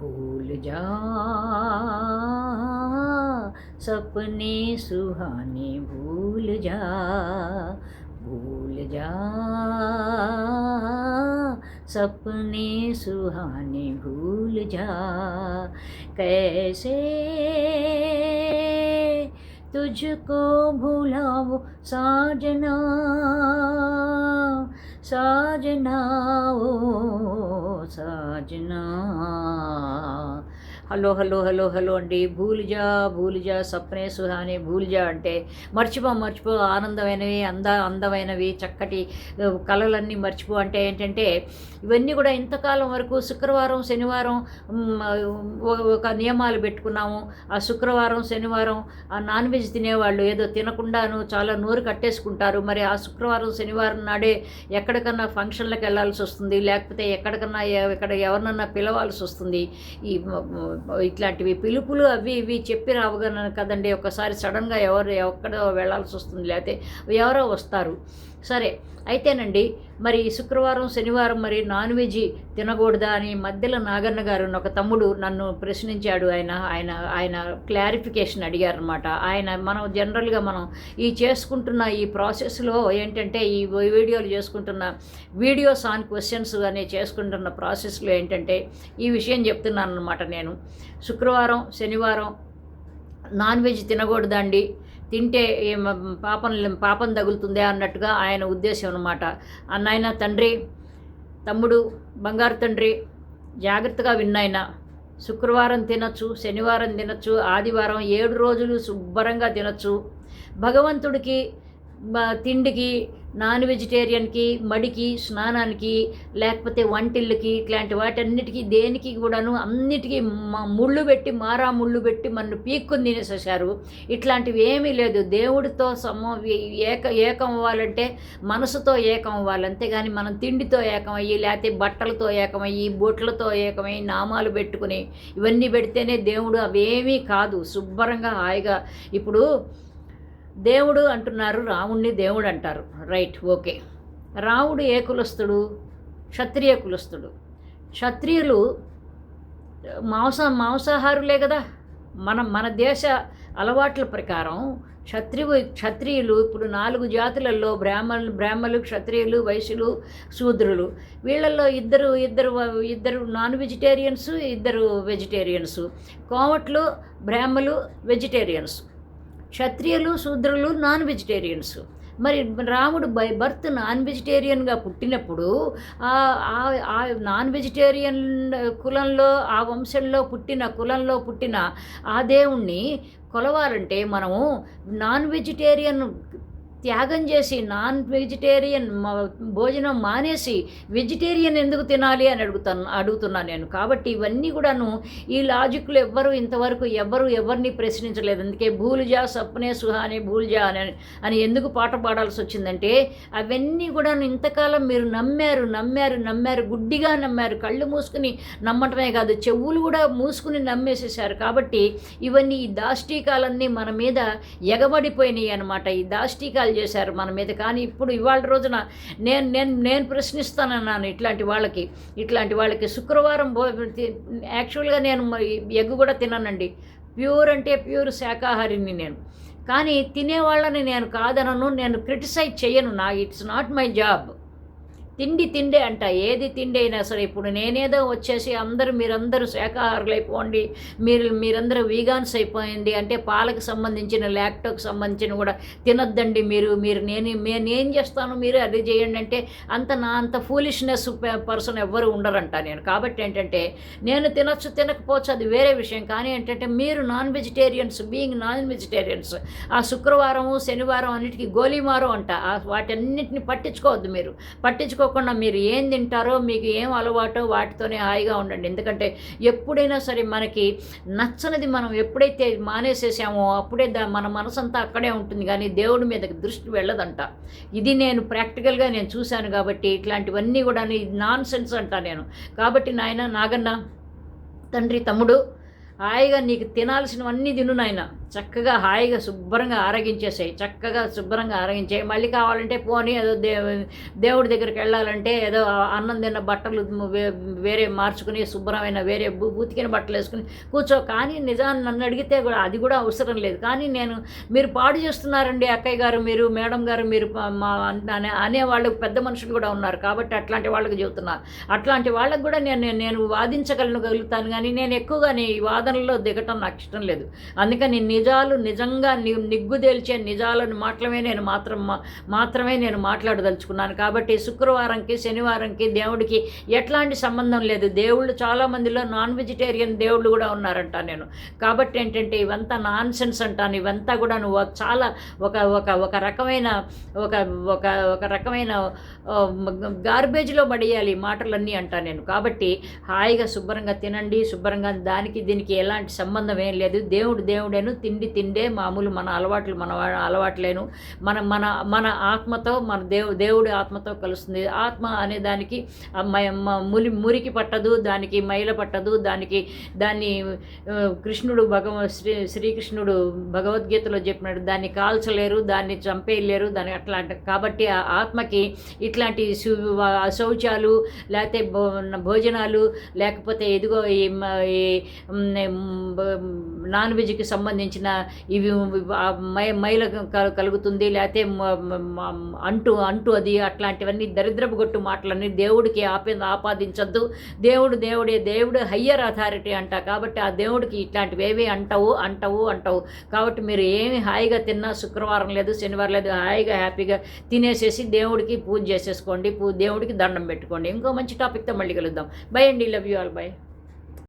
भूल जा। सपने सुहाने भूल जा। भूल जा। सपने सुहाने भूल जा। कैसे तुझको भुलाओ साजना? साजना ओ ਸਾਜਨਾ। హలో హలో హలో హలో అండి. భూలిజా భూలిజా సప్నే సుహాని. భూలిజా అంటే మర్చిపో మర్చిపో ఆనందమైనవి అంద అందమైనవి చక్కటి కళలన్నీ మర్చిపో అంటే ఏంటంటే ఇవన్నీ కూడా ఇంతకాలం వరకు శుక్రవారం శనివారం ఒక- నియమాలు పెట్టుకున్నాము. ఆ శుక్రవారం శనివారం ఆ నాన్ వెజ్ తినేవాళ్ళు ఏదో తినకుండాను చాలా నోరు కట్టేసుకుంటారు. మరి ఆ శుక్రవారం శనివారం నాడే ఎక్కడికన్నా ఫంక్షన్లకు వెళ్ళాల్సి వస్తుంది. లేకపోతే ఎక్కడికన్నా ఎ- ఎక్కడ ఎవరినన్నా పిలవాల్సి వస్తుంది. ఈ ఇట్లాంటివి పిలుపులు అవి ఇవి చెప్పి రావగలను కదండి. ఒకసారి సడన్గా ఎవరు ఎక్కడో వెళ్ళాల్సి వస్తుంది. లేకపోతే ఎవరో వస్తారు. సరే అయితేనండి మరి ఈ శుక్రవారం శనివారం మరి నాన్ వెజ్ తినకూడదా అని మధ్యలో నాగన్న గారు ఒక తమ్ముడు నన్ను ప్రశ్నించాడు. ఆయన ఆయన ఆయన క్లారిఫికేషన్ అడిగారనమాట ఆయన మనం జనరల్గా మనం ఈ చేసుకుంటున్న ఈ ప్రాసెస్లో ఏంటంటే ఈ వీడియోలు చేసుకుంటున్న వీడియోస్ ఆన్ క్వశ్చన్స్ అనే చేసుకుంటున్న ప్రాసెస్లో ఏంటంటే ఈ విషయం చెప్తున్నాను అనమాట నేను. శుక్రవారం శనివారం నాన్ వెజ్ తినకూడదండి. తింటే పాపం పాపం తగులుతుందే అన్నట్టుగా ఆయన ఉద్దేశం అనమాట అన్నాయన తండ్రి తమ్ముడు బంగారు తండ్రి జాగ్రత్తగా విన్నాయన. శుక్రవారం తినచ్చు శనివారం తినచ్చు ఆదివారం ఏడు రోజులు శుభ్రంగా తినచ్చు. భగవంతుడికి తిండికి నాన్ వెజిటేరియన్కి మడికి స్నానానికి లేకపోతే వంటిళ్ళకి ఇట్లాంటి వాటన్నిటికీ దేనికి కూడాను అన్నిటికీ ముళ్ళు పెట్టి మారా ముళ్ళు పెట్టి మన పీక్కుని తినేసేసారు ఇట్లాంటివి ఏమీ లేదు. దేవుడితో సమ ఏక ఏకం అవ్వాలంటే మనసుతో ఏకం అవ్వాలి. అంతేగాని మనం తిండితో ఏకమయ్యి లేకపోతే బట్టలతో ఏకమయ్యి బొట్లతో ఏకమై నామాలు పెట్టుకుని ఇవన్నీ పెడితేనే దేవుడు అవేమీ కాదు. శుభ్రంగా హాయిగా. ఇప్పుడు దేవుడు అంటున్నారు రాముణ్ణి దేవుడు అంటారు. రైట్ ఓకే రాముడు ఏ కులస్తుడు? క్షత్రియ కులస్తుడు. క్షత్రియులు మాంస మాంసాహారులే కదా. మన మన దేశ అలవాట్ల ప్రకారం క్షత్రియు క్షత్రియులు ఇప్పుడు నాలుగు జాతులలో బ్రాహ్మణులు బ్రాహ్మలు క్షత్రియులు వైశ్యులు శూద్రులు. వీళ్ళల్లో ఇద్దరు ఇద్దరు ఇద్దరు నాన్ వెజిటేరియన్స్ ఇద్దరు వెజిటేరియన్స్. కోమట్లు బ్రాహ్మలు వెజిటేరియన్స్. క్షత్రియులు శూద్రులు నాన్ వెజిటేరియన్స్. మరి రాముడు బై బర్త్ నాన్ వెజిటేరియన్గా పుట్టినప్పుడు ఆ ఆ- నాన్ వెజిటేరియన్ కులంలో ఆ వంశంలో పుట్టిన కులంలో పుట్టిన ఆ దేవుణ్ణి కొలవాలంటే మనము నాన్ వెజిటేరియన్ త్యాగం చేసి నాన్ వెజిటేరియన్ భోజనం మానేసి వెజిటేరియన్ ఎందుకు తినాలి అని అడుగుతాను అడుగుతున్నాను నేను. కాబట్టి ఇవన్నీ కూడాను ఈ లాజిక్లు ఎవ్వరు ఇంతవరకు ఎవ్వరు ఎవరిని ప్రశ్నించలేదు. అందుకే భూలుజా సప్నే సుహాని భూల్జా అని అని ఎందుకు పాట పాడాల్సి వచ్చిందంటే అవన్నీ కూడాను ఇంతకాలం మీరు నమ్మారు నమ్మారు నమ్మారు గుడ్డిగా నమ్మారు కళ్ళు మూసుకుని నమ్మటమే కాదు చెవులు కూడా మూసుకుని నమ్మేసేసారు కాబట్టి ఇవన్నీ ఈ దాష్టీకాలన్నీ మన మీద ఎగబడిపోయినాయి అనమాట ఈ దాష్టీకాలు చేశారు మన మీద. కానీ ఇప్పుడు ఇవాళ రోజున నేను నేను నేను ప్రశ్నిస్తానన్నాను ఇట్లాంటి వాళ్ళకి. ఇట్లాంటి వాళ్ళకి శుక్రవారం భో యాక్చువల్గా నేను ఎగ్ కూడా తిననండి. ప్యూర్ అంటే ప్యూర్ శాకాహారిని నేను. కానీ తినేవాళ్ళని నేను కాదనను నేను క్రిటిసైజ్ చేయను నా ఇట్స్ నాట్ మై జాబ్. తిండి తిండే అంట. ఏది తిండి అయినా సరే ఇప్పుడు నేనేదో వచ్చేసి అందరూ మీరందరూ శాకాహారులు అయిపోండి మీరు మీరందరూ వీగాన్స్ అయిపోయింది అంటే పాలకు సంబంధించిన ల్యాక్టోకి సంబంధించిన కూడా తినొద్దండి మీరు మీరు నేను మే- నేను చేస్తాను మీరు అది చేయండి అంటే అంత నా అంత ఫూలిష్నెస్ పర్సన్ ఎవ్వరు ఉండరంట నేను. కాబట్టి ఏంటంటే నేను తినొచ్చు తినకపోవచ్చు అది వేరే విషయం. కానీ ఏంటంటే మీరు non vegetarians being non vegetarians ఆ శుక్రవారము శనివారం అన్నిటికీ గోలీమారం అంట. వాటన్నిటిని పట్టించుకోవద్దు మీరు. అనుకోకుండా మీరు ఏం తింటారో మీకు ఏం అలవాటో వాటితోనే హాయిగా ఉండండి. ఎందుకంటే ఎప్పుడైనా సరే మనకి నచ్చనిది మనం ఎప్పుడైతే మానేసేసామో అప్పుడే దా మన మనసంతా అక్కడే ఉంటుంది. కానీ దేవుడి మీదకి దృష్టి వెళ్ళదంట. ఇది నేను ప్రాక్టికల్గా నేను చూశాను కాబట్టి ఇట్లాంటివన్నీ కూడా నాన్ సెన్స్ అంట నేను. కాబట్టి నాయన నాగన్న తండ్రి తమ్ముడు హాయిగా నీకు తినాల్సినవన్నీ తిను నాయన. చక్కగా హాయిగా శుభ్రంగా ఆరగించేసాయి. చక్కగా శుభ్రంగా ఆరగించాయి. మళ్ళీ కావాలంటే పోనీ ఏదో దే దేవుడి దగ్గరికి వెళ్ళాలంటే ఏదో అన్నం తిన్న బట్టలు వేరే మార్చుకుని శుభ్రమైన వేరే బూ- బూతికిన బట్టలు వేసుకుని కూర్చో. కానీ నిజాన్ని నన్ను అడిగితే కూడా అది కూడా అవసరం లేదు. కానీ నేను మీరు పాడు చేస్తున్నారండి అక్కయ్య గారు మీరు మేడం గారు మీరు మా అనే అనేవాళ్ళు పెద్ద మనుషులు కూడా ఉన్నారు కాబట్టి అట్లాంటి వాళ్ళకి చెబుతున్నారు. అట్లాంటి వాళ్ళకి కూడా నేను నేను- నేను వాదించగలను గలుగుతాను. కానీ నేను ఎక్కువగా నీ వాదనలో దిగటం నాకు ఇష్టం లేదు. అందుకని నిజాలు నిజంగా ని నిగ్గుదేల్చే నిజాలను మాత్రమే నేను మాత్రం మాత్రమే నేను మాట్లాడదలుచుకున్నాను. కాబట్టి శుక్రవారంకి శనివారంకి దేవుడికి ఎట్లాంటి సంబంధం లేదు. దేవుళ్ళు చాలా మందిలో నాన్ వెజిటేరియన్ దేవుళ్ళు కూడా ఉన్నారంట నేను. కాబట్టి ఏంటంటే ఇవంతా నాన్ సెన్స్ అంటాను. ఇవంతా కూడా నువ్వు చాలా ఒక ఒక ఒక రకమైన ఒక ఒక ఒక రకమైన గార్బేజ్లో పడేయాలి ఈ మాటలన్నీ అంటా నేను. కాబట్టి హాయిగా శుభ్రంగా తినండి. శుభ్రంగా దానికి దీనికి ఎలాంటి సంబంధం ఏం లేదు. దేవుడు దేవుడేను తిండి తిండే మామూలు మన అలవాట్లు మన అలవాట్లేను. మన మన మన ఆత్మతో మన దేవు దేవుడి ఆత్మతో కలుస్తుంది. ఆత్మ అనే దానికి ములి మురికి పట్టదు దానికి మైల పట్టదు దానికి దాన్ని కృష్ణుడు భగవ శ్రీ శ్రీకృష్ణుడు భగవద్గీతలో చెప్పినాడు. దాన్ని కాల్చలేరు దాన్ని చంపేయలేరు దాన్ని అట్లాంటి కాబట్టి ఆ ఆత్మకి ఇట్లాంటి శౌచాలు లేకపోతే భో- భోజనాలు లేకపోతే ఎదుగో ఈ నాన్ వెజ్కి సంబంధించిన ఇవి మై మైల కలుగుతుంది లేకపోతే అంటూ అంటూ అంటు అంటు అది అట్లాంటివన్నీ దరిద్రపు గొట్టు మాటలన్నీ దేవుడికి ఆపే ఆపాదించద్దు. దేవుడు దేవుడే దేవుడు హయ్యర్ అథారిటీ అంట. కాబట్టి ఆ దేవుడికి ఇట్లాంటివి ఏవి అంటవు అంటవు అంటవు. కాబట్టి మీరు ఏమి హాయిగా తిన్నా శుక్రవారం లేదు శనివారం లేదు హాయిగా హ్యాపీగా తినేసేసి దేవుడికి పూజ చేసేసుకోండి. పూ దేవుడికి దండం పెట్టుకోండి. ఇంకో మంచి టాపిక్తో మళ్ళీ కలుద్దాం. బై అండి. Love you all. బై.